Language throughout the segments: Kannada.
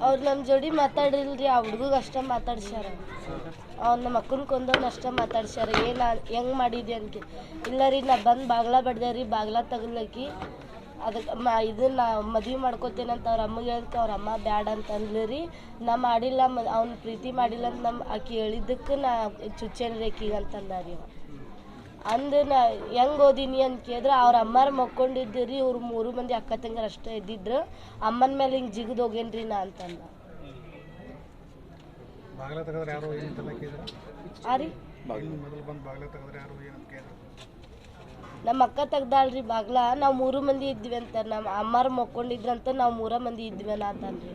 ಅವ್ರು ನಮ್ಮ ಜೋಡಿ ಮಾತಾಡಿಲ್ರಿ ಆ ಹುಡುಗ ಅಷ್ಟ ಮಾತಾಡ್ಸ್ಯಾರ. ಅವ್ನು ನಮ್ಮ ಅಕ್ಕನ ಕೊಂದವ್ನ ಅಷ್ಟ ಮಾತಾಡ್ಸ್ಯಾರ. ಏನು ಹೆಂಗ್ ಮಾಡಿದ್ಯ ಅಂತ ಇಲ್ಲ ರೀ ನಾ ಬಂದು ಬಾಗ್ಲ ಬಡ್ದೆ ರೀ ಬಾಗ್ಲ ತಗಲಕ್ಕಿ ಅದಕ್ಕೆ ಮ ಇದನ್ನ ಮದ್ವೆ ಮಾಡ್ಕೊತೇನಂತ ಅವ್ರ ಅಮ್ಮಗೆ ಹೇಳ್ಕ ಅವ್ರ ಅಮ್ಮ ಬ್ಯಾಡ ಅಂತಂದ್ಲು ರೀ. ನಾ ಮಾಡಿಲ್ಲ ಮ ಅವ್ನ ಪ್ರೀತಿ ಮಾಡಿಲ್ಲ ಅಂತ ನಮ್ಮ ಆಕಿ ಹೇಳಿದ್ದಕ್ಕೆ ನಾ ಚುಚ್ಚೇನ್ರಿ ಆಕಿಗೆ ಅಂತಂದ ರೀ ಅಂದು ನಾ ಹೆಂಗ್ ಓದಿನಿ ಅಂತ ಕೇಳಿದ್ರೆ ಅವ್ರ ಅಮ್ಮಾರು ಮಕ್ಕೊಂಡಿದ್ದು ರೀ ಇವ್ರು ಮೂರು ಮಂದಿ ಅಕ್ಕ ತಂಗರು ಅಷ್ಟೇ ಇದ್ದಿದ್ರು. ಅಮ್ಮನ ಮೇಲೆ ಹಿಂಗೆ ಜಿಗಿದು ಹೋಗೇನ್ರಿ ನಾ ಅಂತಂದ. ರೀ. ನಮ್ಮ ಅಕ್ಕ ತೆಗ್ದಾಳ್ರಿ ಬಾಗ್ಲ ನಾವು ಮೂರು ಮಂದಿ ಇದ್ವಿ ಅಂತ ನಮ್ಮ ಅಮ್ಮಾರು ಮಕ್ಕೊಂಡಿದ್ರಂತ ನಾವು ಮೂರ ಮಂದಿ ಇದ್ವಿ ಅಂತನ್ರಿ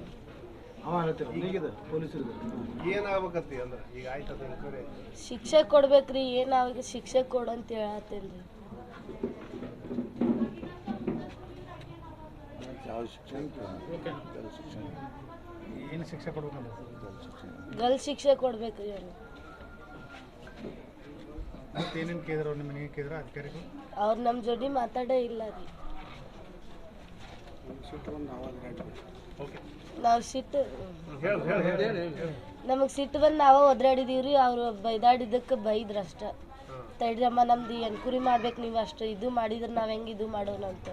ಏನಾಗ್ಬೇಕತ್ತಿ ಅಂದ್ರೆ? ಈಗ ಎನ್ಕ್ವೈರಿ ಶಿಕ್ಷೆ ಕೊಡ್ಬೇಕ್ರಿ ಏನು ಅವಾಗ ಶಿಕ್ಷೆ ಕೊಡು ಅಂತ ಹೇಳತ್ತೇನ್ರಿ. ಏನು ಶಿಕ್ಷೆ ಕೊಡ್ಬೇಕಂತ? ಗಲ್ ಶಿಕ್ಷೆ. ಕೊಡ್ಬೇಕ್ರಿ ಅವ್ರು. ಮತ್ತೆ ಏನೇನು ಕೇಳಿದ್ರು ಅವ್ರು ನಿಮ್ಮ ಮನೆಗೆ ಕೇಳಿದ್ರ ಅಧಿಕಾರಿಗಳು? ಅವ್ರು ನಮ್ಮ ಜೋಡಿ ಮಾತಾಡೇ ಇಲ್ಲ ರೀ. ನಾವು ಸಿಟ್ಟು ನಮಗೆ ಸಿಟ್ಟು ಬಂದು ನಾವ ಒದ್ರಾಡಿದೀವ್ರಿ, ಅವರು ಬೈದಾಡಿದ್ದಕ್ಕೆ ಬೈದ್ರಷ್ಟ ತಡ್ರಮ್ಮ ನಮ್ದು ಎನ್ಕುರಿ ಮಾಡ್ಬೇಕು ನೀವು ಅಷ್ಟು ಇದು ಮಾಡಿದ್ರೆ ನಾವು ಹೆಂಗೆ ಇದು ಮಾಡೋಣ ಅಂತ